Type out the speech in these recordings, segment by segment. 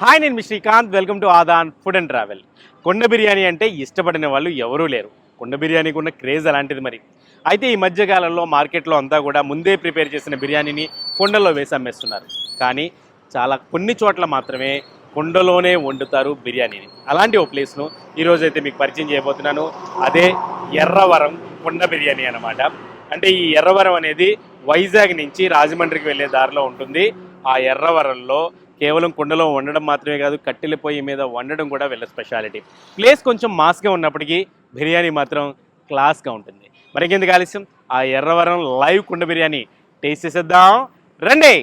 Hi నేను మీ Srikanth. Welcome to Aadan food and travel. కొండ బిర్యానీ అంటే ఇష్టపడిన వాళ్ళు ఎవరూ లేరు. కొండ బిర్యానీకి ఉన్న క్రేజ్ అలాంటిది మరి. అయితే ఈ మధ్యకాలంలో మార్కెట్లో అంతా కూడా ముందే ప్రిపేర్ చేసిన బిర్యానీని కొండలో వేసి అమ్మేస్తున్నారు. కానీ చాలా కొన్ని చోట్ల మాత్రమే కొండలోనే వండుతారు బిర్యానీని. అలాంటి ఓ ప్లేస్ను ఈరోజు అయితే మీకు పరిచయం చేయబోతున్నాను. అదే ఎర్రవరం కొండ బిర్యానీ అన్నమాట. అంటే ఈ ఎర్రవరం అనేది వైజాగ్ నుంచి రాజమండ్రికి వెళ్ళే దారిలో ఉంటుంది. ఆ ఎర్రవరంలో కేవలం కుండలో వండడం మాత్రమే కాదు కట్టెల పొయ్యి మీద వండడం కూడా వీళ్ళ స్పెషాలిటీ ప్లేస్ కొంచెం మాస్గా ఉన్నప్పటికీ బిర్యానీ మాత్రం క్లాస్గా ఉంటుంది. మరికెందుకు ఆలస్యం? ఆ ఎర్రవరం లైవ్ కుండ బిర్యానీ. టేస్ట్ చేసేద్దాం. రండి!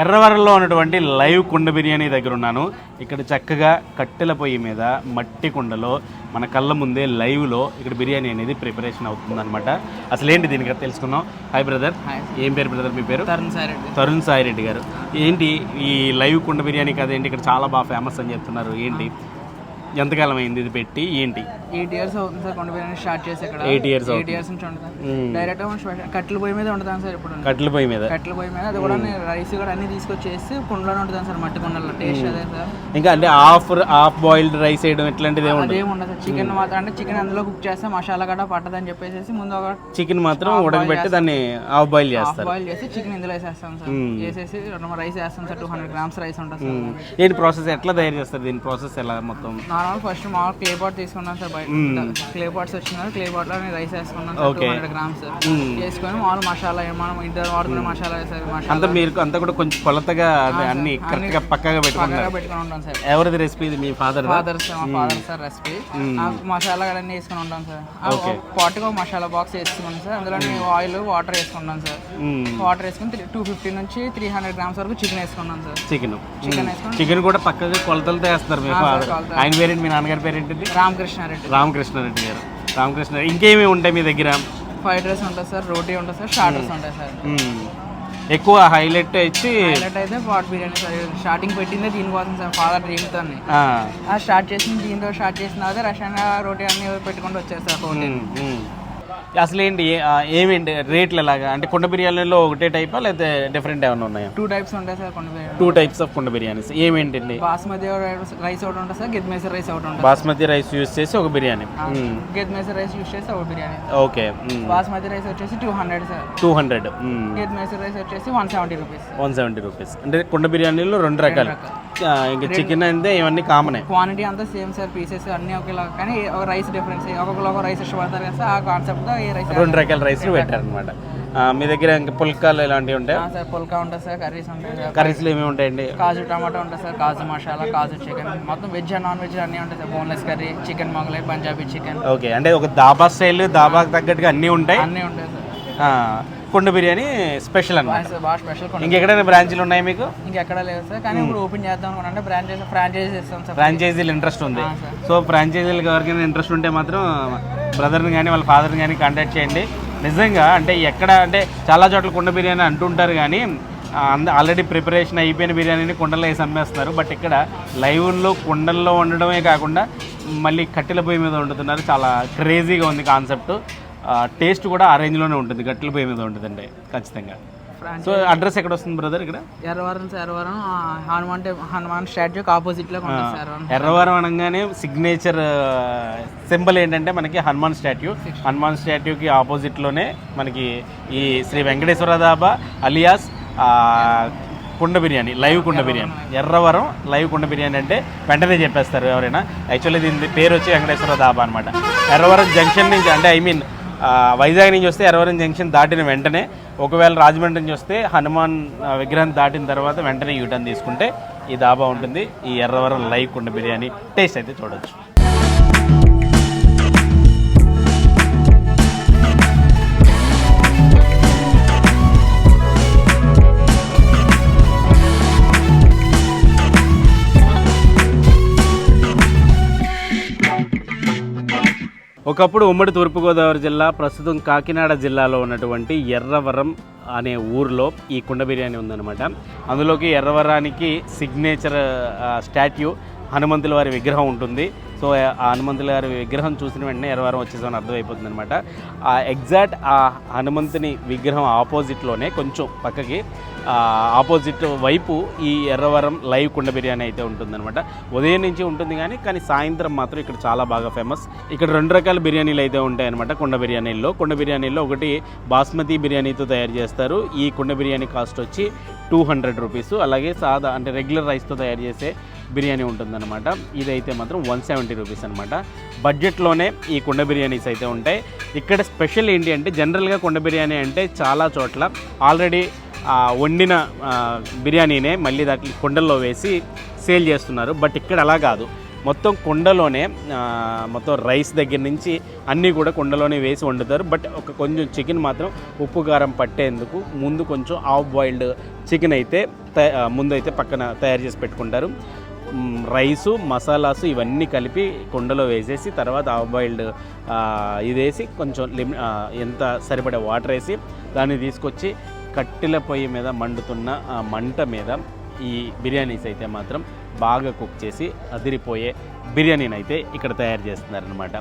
ఎర్రవరంలో ఉన్నటువంటి లైవ్ కుండ బిర్యానీ దగ్గర ఉన్నాను. ఇక్కడ చక్కగా కట్టెల పొయ్యి మీద మట్టి కుండలో మన కళ్ళ ముందే లైవ్లో ఇక్కడ బిర్యానీ అనేది ప్రిపరేషన్ అవుతుందన్నమాట. అసలు ఏంటి దీనికి తెలుసుకుందాం. Hi brother. ఏం పేరు బ్రదర్ మీ పేరు? తరుణ్ సార్ రెడ్డి. తరుణ్ సాయి రెడ్డి గారు. ఏంటి ఈ లైవ్ కుండ బిర్యానీ కదా ఏంటి? ఇక్కడ చాలా బాగా ఫేమస్ అని చెప్తున్నారు. ఏంటి? ఎంతకాలం అయింది ఇది పెట్టి? ఏంటి? ఎయిట్ ఇయర్స్ అవుతుంది సార్ కొండ బిర్యానీ స్టార్ట్ చేసి ఇక్కడ. Eight years eight. ఇయర్స్ నుంచి మ్మ్. డైరెక్ట్ స్పెషల్ కట్టెల పొయ్యి మీద వండుతాను సార్ ఇప్పుడు? కట్టెల పొయ్యి మీద. కట్టెల పొయ్యి మీద. అది కూడా రైస్ కూడా అన్ని తీసుకొచ్చేసి కుండలోనే వండుతాను సార్? మట్టి కుండలో టేస్ట్ అదే సార్. ఇంకా అంటే హాఫ్ హాఫ్ బాయిల్డ్ రైస్ వేయడం ఇట్లాంటిది అదేం ఉండదు సార్. చికెన్ మాత్రం అంటే చికెన్ అందులో కుక్ చేస్తే మసాలా గడ్డ పట్టదని చెప్పేసి ముందు ఒక చికెన్ మాత్రం ఉడకబెట్టి దాన్ని హాఫ్ బాయిల్ చేస్తారు. బాయిల్ చేసి చికెన్ ఇందులో వేసేస్తాం సార్. వేసేసి రైస్ వేస్తాం sir. Two hundred grams rice ఉంటుంది సార్. ఏంటి ప్రాసెస్ ఎట్లా తయారు చేస్తారు దీని ప్రాసెస్ ఎలా మొత్తం? నార్మల్ ఫస్ట్ మామూలు క్లే పాట్ తీసుకున్నాను సార్. క్లే పాట్స్ వచ్చినారు క్లే పాట్లో నేను రైస్ వేసుకున్నాను టూ. Hundred grams. వేసుకొని మామూలు మసాలా మనం ఇద్దరు వాడుకునే మసాలా వేసారు అంతా మీరు అంతా కూడా కొంచెం కొలతగా అన్ని కరెక్ట్గా పక్కగా పెట్టుకున్నారు పెట్టుకొని ఉంటాం సార్. ఎవరిది రెసిపీ ఇది? మీ ఫాదర్ ఫాదర్ మా ఫాదర్ సార్ రెసిపీ నాకు మసాలా అన్నీ వేసుకొని ఉంటాం సార్. పాటుగా మసాలా బాక్స్ వేసుకున్నాం సార్. అందులో ఆయిల్ వాటర్ వేసుకున్నాం సార్. వాటర్ వేసుకుని టూ ఫిఫ్టీ నుంచి త్రీ హండ్రెడ్ గ్రామ్స్ వరకు చికెన్ వేసుకున్నాం సార్. చికెన్ చికెన్ చికెన్ కూడా పక్కగా కొలతలతో వేస్తారు మీ ఫాదర్. ఆయన పేరేంటి? మీ నాన్నగారి పేరేంటిది? రామకృష్ణారెడ్డి. రామకృష్ణారెడ్డి గారు. రామకృష్ణ ఇంకేమి ఉంటాయి మీ దగ్గర? ఫ్రైడ్ రైస్ ఉంటుంది సార్ రోటీ ఉంటుంది సార్ స్టార్టర్స్ ఉంటాయి సార్. ఎక్కువ హైలైట్ ఇచ్చి హైలైట్ అయితే పాట్ బిర్యానీ సార్ స్టార్టింగ్ పెట్టిందే దీనికోసం సార్ ఫాదర్ డ్రీమ్తో స్టార్ట్ చేసింది దీంతో స్టార్ట్ చేసిన తర్వాత రష్యన్ రోటీ అన్ని పెట్టుకుంటూ వచ్చారు సార్. అసలు ఏంటి ఏమేంటి రేట్లు ఎలాగా? అంటే కుండ బిర్యానీలో ఒకటే టైపా లేకపోతే డిఫరెంట్ ఏమైనా ఉన్నాయా? టూ టైప్స్ ఉంటాయి సార్ కొన్ని బిర్యానీ. టూ టైప్స్ ఆఫ్ కుండ బిర్యానీస్. ఏమేంటండి? బాస్మతి రైస్ ఒకటి ఉంటుంది సార్ గెద్మేసర్ రైస్ ఒకటి ఉంటుంది బాస్మతి రైస్ యూస్ చేసి ఒక బిర్యానీ. గెద్మేసర్ రైస్ యూస్ చేసి ఒక బిర్యానీ. ఓకే బాస్మతి రైస్ వచ్చేసి two hundred sir. Two hundred గెద్మేసర్ rice వచ్చేసి one seventy rupees. One seventy rupees. అంటే కుండ బిర్యానీలో రెండు రకాలు. ఇంకా చికెన్ అయితే ఇవన్నీ కామనే క్వాంటిటీ అంతా సేమ్ సార్ పీసెస్ అన్ని ఒకేలా కానీ ఒక రైస్ డిఫరెన్స్ ఒక్కొక్కరు ఒక రైస్ ఇష్టపడతారు కదా సార్ ఆ కాన్సెప్ట్తో ఏ రైస్ రెండు రకాల రైస్లు పెట్టారనమాట మీ దగ్గర ఇంకా పుల్కాలు ఇలాంటివి ఉంటాయి? సార్ పుల్కా ఉంటుంది సార్ కర్రీస్ ఉంటాయి సార్. కర్రీస్లో ఏమేమి ఉంటాయండి? కాజు టమాటా ఉంటుంది సార్ కాజు మసాలా కాజు చికెన్. మొత్తం వెజ్ అండ్ నాన్ వెజ్ అన్నీ ఉంటాయి sir. Boneless curry chicken Mughlai Punjabi chicken. Okay అంటే ఒక దాబా స్టైల్ దాబాకి తగ్గట్టుగా అన్నీ ఉంటాయి? అన్నీ ఉంటాయి సార్. కుండ బిర్యానీ స్పెషల్ అన్నమాట. బాగా స్పెషల్ ఇంకెక్కడైనా బ్రాంచ్లు ఉన్నాయి మీకు? ఇంకెక్కడ లేదు సార్ కానీ ఇప్పుడు ఓపెన్ చేద్దాం అనుకున్నా అంటే ఫ్రాంచైజ్ ఫ్రాంచైజ్ ఇస్తాం సార్. ఫ్రాంచైజీలు ఇంట్రెస్ట్ ఉంది. సో ఫ్రాంచైజీలకు ఎవరికైనా ఇంట్రెస్ట్ ఉంటే మాత్రం బ్రదర్ని కానీ వాళ్ళ ఫాదర్ని కానీ కాంటాక్ట్ చేయండి. నిజంగా అంటే ఎక్కడ అంటే చాలా చోట్ల కుండ బిర్యానీ అంటుంటారు కానీ అంద ఆల్రెడీ ప్రిపరేషన్ అయిపోయిన బిర్యానీని కుండలో వేసి అమ్మేస్తున్నారు. బట్ ఇక్కడ లైవ్లో కుండల్లో వండడమే కాకుండా మళ్ళీ కట్టెల పొయ్యి మీద వండుతున్నారు. చాలా క్రేజీగా ఉంది కాన్సెప్ట్ టేస్ట్ కూడా ఆ రేంజ్లోనే ఉంటుంది. కట్టెల పొయ్యి మీద ఉంటుందండి ఖచ్చితంగా. సో అడ్రస్ ఎక్కడ వస్తుంది బ్రదర్ ఇక్కడ? ఎర్రవరం ఎర్రవరం హనుమాన్ హనుమాన్ స్టాట్యూకి ఆపోజిట్లో ఎర్రవరం. అనగానే సిగ్నేచర్ సింబల్ ఏంటంటే మనకి హనుమాన్ స్టాట్యూ హనుమాన్ స్టాట్యూకి ఆపోజిట్లోనే మనకి ఈ శ్రీ వెంకటేశ్వర దాబా అలియాస్ కుండ బిర్యానీ లైవ్ కుండ బిర్యానీ. ఎర్రవరం లైవ్ కుండ బిర్యానీ అంటే వెంటనే చెప్పేస్తారు ఎవరైనా. యాక్చువల్లీ దీని పేరు వచ్చి వెంకటేశ్వర దాబా అనమాట ఎర్రవరం జంక్షన్ నుంచి అంటే ఐ మీన్ వైజాగ్ నుంచి వస్తే ఎర్రవరం జంక్షన్ దాటిన వెంటనే ఒకవేళ రాజమండ్రి నుంచి వస్తే హనుమాన్ విగ్రహం దాటిన తర్వాత వెంటనే యూటర్న్ తీసుకుంటే ఈ దాబా ఉంటుంది. ఈ ఎర్రవరం లైవ్ కుండ బిర్యానీ టేస్ట్ అయితే చూడొచ్చు. ఒకప్పుడు ఉమ్మడి తూర్పుగోదావరి జిల్లా ప్రస్తుతం కాకినాడ జిల్లాలో ఉన్నటువంటి ఎర్రవరం అనే ఊర్లో ఈ కుండ బిర్యానీ ఉందన్నమాట. అందులోకి ఎర్రవరానికి సిగ్నేచర్ స్టాట్యూ హనుమంతుల వారి విగ్రహం ఉంటుంది. సో ఆ హనుమంతుల గారి విగ్రహం చూసిన వెంటనే ఎర్రవరం వచ్చేసామని అర్థమైపోతుంది అనమాట ఆ ఎగ్జాక్ట్ ఆ హనుమంతుని విగ్రహం ఆపోజిట్లోనే కొంచెం పక్కకి ఆపోజిట్ వైపు ఈ ఎర్రవరం లైవ్ కుండ బిర్యానీ అయితే ఉంటుందన్నమాట. ఉదయం నుంచి ఉంటుంది కానీ కానీ సాయంత్రం మాత్రం ఇక్కడ చాలా బాగా ఫేమస్. ఇక్కడ రెండు రకాల బిర్యానీలు అయితే ఉంటాయన్నమాట కుండ బిర్యానీల్లో. కుండ బిర్యానీల్లో ఒకటి బాస్మతి బిర్యానీతో తయారు చేస్తారు. ఈ కుండ బిర్యానీ కాస్ట్ వచ్చి టూ హండ్రెడ్ రూపీస్. అలాగే సాదా అంటే రెగ్యులర్ రైస్తో తయారు చేసే బిర్యానీ ఉంటుందన్నమాట. ఇదైతే మాత్రం వన్ సెవెంటీ రూపీస్ అనమాట బడ్జెట్లోనే ఈ కుండ బిర్యానీస్ అయితే ఉంటాయి. ఇక్కడ స్పెషల్ ఏంటి అంటే జనరల్గా కుండ బిర్యానీ అంటే చాలా చోట్ల ఆల్రెడీ వండిన బిర్యానీనే మళ్ళీ దాంట్లో కుండల్లో వేసి సేల్ చేస్తున్నారు. బట్ ఇక్కడ అలా కాదు. మొత్తం కుండలోనే మొత్తం రైస్ దగ్గర నుంచి అన్నీ కూడా కుండలోనే వేసి వండుతారు. బట్ ఒక కొంచెం చికెన్ మాత్రం ఉప్పు కారం పట్టేందుకు ముందు కొంచెం హాఫ్ బాయిల్డ్ చికెన్ అయితే తయ- ముందు అయితే పక్కన తయారు చేసి పెట్టుకుంటారు. రైసు మసాలాసు ఇవన్నీ కలిపి కుండలో వేసేసి తర్వాత హాఫ్ బాయిల్డ్ ఇది వేసి కొంచెం లిమి ఎంత సరిపడే వాటర్ వేసి దాన్ని తీసుకొచ్చి కట్టెల పొయ్యి మీద మండుతున్న ఆ మంట మీద ఈ బిర్యానీస్ అయితే మాత్రం బాగా కుక్ చేసి అదిరిపోయే బిర్యానీని అయితే ఇక్కడ తయారు చేస్తున్నారనమాట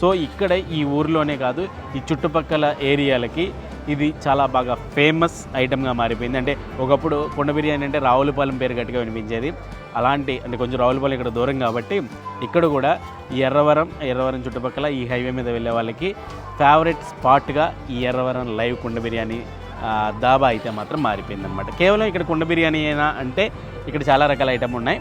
సో ఇక్కడ ఈ ఊర్లోనే కాదు ఈ చుట్టుపక్కల ఏరియాలకి ఇది చాలా బాగా ఫేమస్ ఐటమ్గా మారిపోయింది. అంటే ఒకప్పుడు కొండ బిర్యానీ అంటే రావులపాలెం పేరు గట్టిగా వినిపించేది. అలాంటి అంటే కొంచెం రావులపాలెం ఇక్కడ దూరం కాబట్టి ఇక్కడ కూడా ఎర్రవరం ఎర్రవరం చుట్టుపక్కల ఈ హైవే మీద వెళ్ళే వాళ్ళకి ఫేవరెట్ స్పాట్గా ఈ ఎర్రవరం లైవ్ కుండ బిర్యానీ దాబా అయితే మాత్రం మారిపోయింది అనమాట కేవలం ఇక్కడ కుండ బిర్యానీ అయినా అంటే ఇక్కడ చాలా రకాల ఐటమ్ ఉన్నాయి.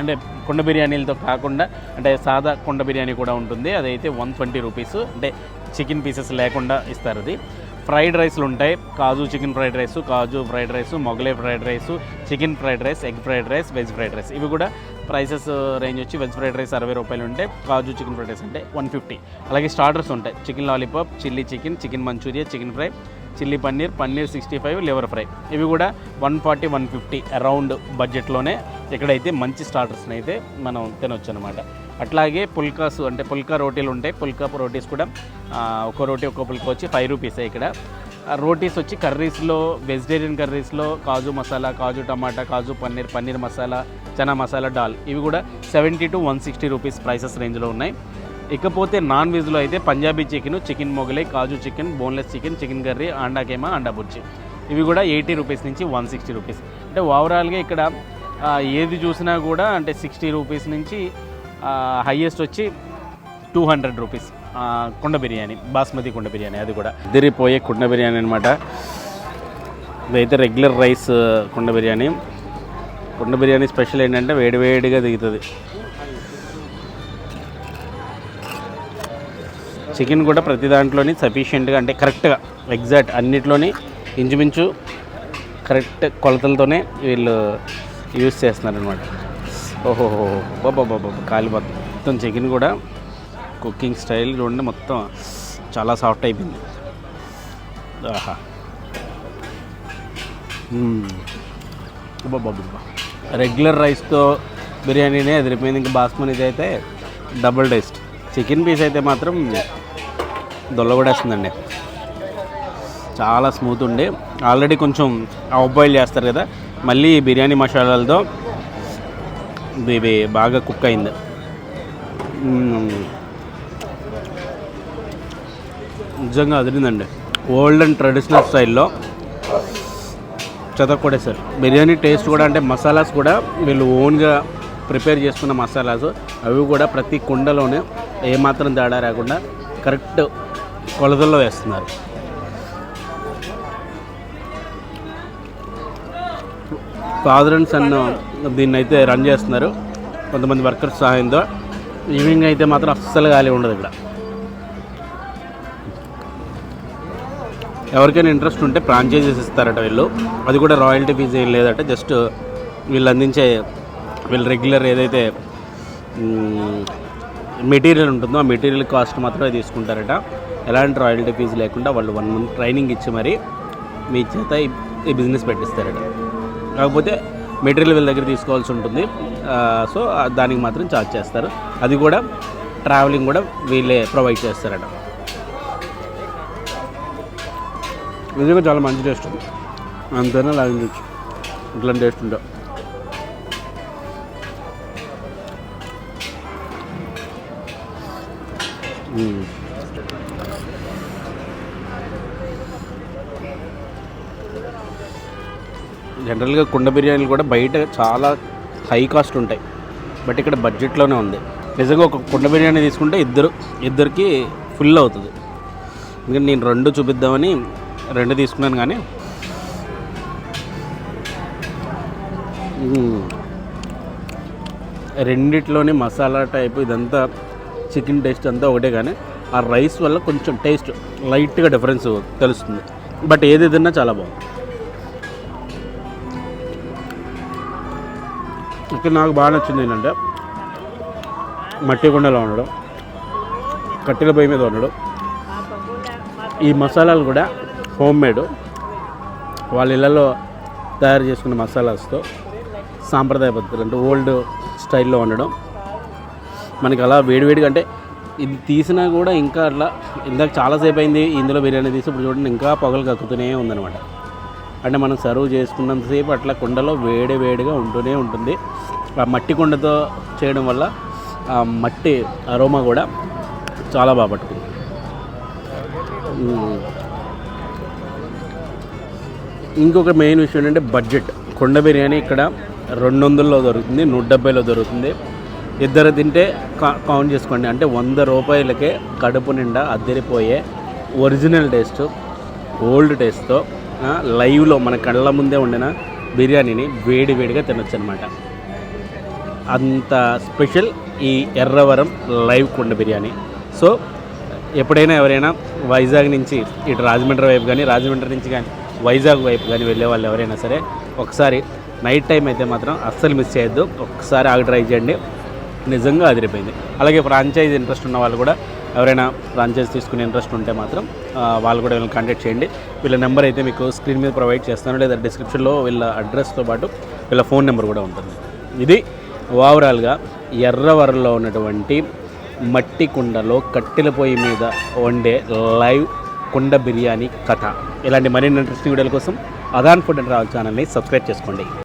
అంటే కుండ బిర్యానీలతో కాకుండా అంటే సాదా కుండ బిర్యానీ కూడా ఉంటుంది. అదైతే వన్ ట్వంటీ రూపీస్ అంటే చికెన్ పీసెస్ లేకుండా ఇస్తారు అది. ఫ్రైడ్ రైస్లు ఉంటాయి. Kaju chicken fried rice kaju fried rice Mughlai fried rice chicken fried rice egg fried rice veg fried rice. ఇవి కూడా ప్రైసెస్ uh, రేంజ్ వచ్చి వెజ్ ఫ్రైడ్ రైస్ అరవై రూపాయలు ఉంటాయి కాజు చికెన్ ఫ్రైడ్ రైస్ అంటే వన్ ఫిఫ్టీ. అలాగే స్టార్టర్స్ ఉంటాయి. Chicken lollipop chilli chicken chicken Manchurian chicken fry chilli paneer paneer sixty five liver fry. ఇవి కూడా one forty one fifty around బడ్జెట్లోనే ఇక్కడైతే మంచి స్టార్టర్స్ని అయితే మనం తినొచ్చు అనమాట అట్లాగే పుల్కాస్ అంటే పుల్కా రోటీలు ఉంటాయి. పుల్కా రోటీస్ కూడా ఒక ఒక్కో రోటీ ఒక్కో పుల్కా వచ్చి ఫైవ్ రూపీసే ఇక్కడ. రోటీస్ వచ్చి కర్రీస్లో వెజిటేరియన్ కర్రీస్లో కాజు మసాలా కాజు టమాటా కాజు పన్నీర్ పన్నీర్ మసాలా చనా మసాలా డాల్. ఇవి కూడా seventy to one sixty rupees prices రేంజ్లో ఉన్నాయి. ఇకపోతే నాన్ వెజ్లో అయితే Punjabi chicken chicken Mughlai kaju chicken boneless chicken chicken curry anda keema anda bhurji. ఇవి కూడా ఎయిటీ రూపీస్ నుంచి వన్ సిక్స్టీ రూపీస్. అంటే ఓవరాల్గా ఇక్కడ ఏది చూసినా కూడా అంటే సిక్స్టీ రూపీస్ నుంచి హయ్యెస్ట్ వచ్చి టూ హండ్రెడ్ రూపీస్. కుండ బిర్యానీ బాస్మతి కుండ బిర్యానీ అది కూడా. ఇదిరిపోయే కుండ బిర్యానీ అనమాట ఇదైతే రెగ్యులర్ రైస్ కుండ బిర్యానీ. కుండ బిర్యానీ స్పెషల్ ఏంటంటే వేడివేడిగా దిగుతుంది. చికెన్ కూడా ప్రతి దాంట్లోని సఫిషియెంట్గా అంటే కరెక్ట్గా ఎగ్జాక్ట్ అన్నిట్లోని ఇంచుమించు కరెక్ట్ కొలతలతోనే వీళ్ళు యూస్ చేస్తున్నారనమాట ఓహోహో బాబా బాబా కాలి మొత్తం. చికెన్ కూడా కుకింగ్ స్టైల్ చూడండి మొత్తం చాలా సాఫ్ట్ అయిపోయింది. ఆహా. బాబా రెగ్యులర్ రైస్తో బిర్యానీనే ఎదిరిపోయింది. ఇంకా బాస్మతి అయితే డబుల్ టేస్ట్ చికెన్ పీస్ అయితే మాత్రం దొల్లగొడేస్తుందండి చాలా స్మూత్ ఉండి ఆల్రెడీ కొంచెం ఆఫ్ బాయిల్ చేస్తారు కదా మళ్ళీ బిర్యానీ మసాలాలతో ఇవి బాగా కుక్ అయింది. నిజంగా అదిరిందండి. ఓల్డ్ అండ్ ట్రెడిషనల్ స్టైల్లో సార్ బిర్యానీ టేస్ట్ కూడా అంటే మసాలాస్ కూడా వీళ్ళు ఓన్గా ప్రిపేర్ చేసుకున్న మసాలాస్ అవి కూడా ప్రతి కుండలోనే ఏమాత్రం తేడా రాకుండా కరెక్ట్ కొలతల్లో వేస్తున్నారు. ఫాదర్ అండ్ సన్ దీన్ని అయితే రన్ చేస్తున్నారు. కొంతమంది వర్కర్స్ సహాయంతో. ఈవినింగ్ అయితే మాత్రం అస్సలు ఖాళీ ఉండదు ఇక్కడ. ఎవరికైనా ఇంట్రెస్ట్ ఉంటే ఫ్రాంచైజీస్ ఇస్తారట వీళ్ళు. అది కూడా రాయల్టీ ఫీజు ఏం లేదట జస్ట్ వీళ్ళు అందించే వీళ్ళు రెగ్యులర్ ఏదైతే మెటీరియల్ ఉంటుందో ఆ మెటీరియల్ కాస్ట్ మాత్రమే తీసుకుంటారట. ఎలాంటి రాయల్టీ ఫీజు లేకుండా వాళ్ళు వన్ మంత్ ట్రైనింగ్ ఇచ్చి మరి మీ చేత ఈ బిజినెస్ పెట్టిస్తారట. కాకపోతే మెటీరియల్ వీళ్ళ దగ్గర తీసుకోవాల్సి ఉంటుంది. సో దానికి మాత్రం ఛార్జ్ చేస్తారు. అది కూడా ట్రావెలింగ్ కూడా వీళ్ళే ప్రొవైడ్ చేస్తారట. నిజంగా కూడా చాలా మంచి టేస్ట్ అంతేనా లాగించచ్చు ఇట్లా టేస్ట్ ఉంటా. Mm. జనరల్గా కుండ బిర్యానీలు కూడా బయట చాలా హై కాస్ట్ ఉంటాయి. బట్ ఇక్కడ బడ్జెట్లోనే ఉంది. నిజంగా ఒక కుండ బిర్యానీ తీసుకుంటే ఇద్దరు ఇద్దరికి ఫుల్ అవుతుంది. ఎందుకంటే నేను రెండు చూపిద్దామని రెండు తీసుకున్నాను కానీ. రెండిట్లోని మసాలా టైప్ ఇదంతా చికెన్ టేస్ట్ అంతా ఒకటే కానీ ఆ రైస్ వల్ల కొంచెం టేస్ట్ లైట్గా డిఫరెన్స్ తెలుస్తుంది. బట్ ఏది తిన్నా చాలా బాగుంది ఇక్కడ నాకు బాగా నచ్చింది ఏంటంటే మట్టి కుండలో ఉండడం కట్టెల పొయ్యి మీద ఉండడం ఈ మసాలాలు కూడా హోమ్ మేడ్ వాళ్ళ ఇళ్ళలో తయారు చేసుకున్న మసాలాస్తో సాంప్రదాయ పద్ధతులు అంటే ఓల్డ్ స్టైల్లో ఉండడం. మనకి అలా వేడివేడిగా అంటే ఇది తీసినా కూడా ఇంకా అట్లా ఇందాక చాలాసేపు అయింది ఇందులో బిర్యానీ తీసి ఇప్పుడు చూడండి ఇంకా పొగలు కక్కుతూనే ఉందన్నమాట. అంటే మనం సర్వ్ చేసుకున్నంతసేపు అట్లా కుండలో వేడి వేడిగా ఉంటూనే ఉంటుంది. ఆ మట్టి కుండతో చేయడం వల్ల ఆ మట్టి అరోమా కూడా చాలా బాగా పట్టుకుంది. ఇంకొక మెయిన్ విషయం ఏంటంటే బడ్జెట్ కొండ బిర్యానీ ఇక్కడ రెండు వందల్లో దొరుకుతుంది నూట డెబ్బైలో దొరుకుతుంది. ఇద్దరు తింటే కా- కౌంట్ చేసుకోండి. అంటే వంద రూపాయలకే కడుపు నిండా అద్దరిపోయే ఒరిజినల్ టేస్ట్ ఓల్డ్ టేస్ట్తో లైవ్లో మన కళ్ళ ముందే ఉండిన బిర్యానీని వేడి వేడిగా తినొచ్చు అనమాట అంత స్పెషల్ ఈ ఎర్రవరం లైవ్ కుండ బిర్యానీ. సో ఎప్పుడైనా ఎవరైనా వైజాగ్ నుంచి ఇటు రాజమండ్రి వైపు కానీ రాజమండ్రి నుంచి కానీ వైజాగ్ వైపు కానీ వెళ్ళే వాళ్ళు ఎవరైనా సరే ఒకసారి నైట్ టైం అయితే మాత్రం అస్సలు మిస్ చేయొద్దు. ఒకసారి ఆగి ట్రై చేయండి. నిజంగా అదిరిపోయింది. అలాగే ఫ్రాంచైజ్ ఇంట్రెస్ట్ ఉన్న వాళ్ళు కూడా ఎవరైనా ఫ్రాంచైజ్ తీసుకునే ఇంట్రెస్ట్ ఉంటే మాత్రం వాళ్ళు కూడా వీళ్ళని కాంటాక్ట్ చేయండి. వీళ్ళ నెంబర్ అయితే మీకు స్క్రీన్ మీద ప్రొవైడ్ చేస్తాను లేదా డిస్క్రిప్షన్లో వీళ్ళ అడ్రస్తో పాటు వీళ్ళ ఫోన్ నెంబర్ కూడా ఉంటుంది. ఇది ఓవరాల్గా ఎర్రవరంలో ఉన్నటువంటి మట్టి కుండలో కట్టెల పొయ్యి మీద వండే లైవ్ కుండ బిర్యానీ కథ. ఇలాంటి మరిన్ని ఇంట్రెస్టింగ్ వీడియోల కోసం అదాన్ ఫుడ్ అండ్ రావల్ ఛానల్ని సబ్స్క్రైబ్ చేసుకోండి.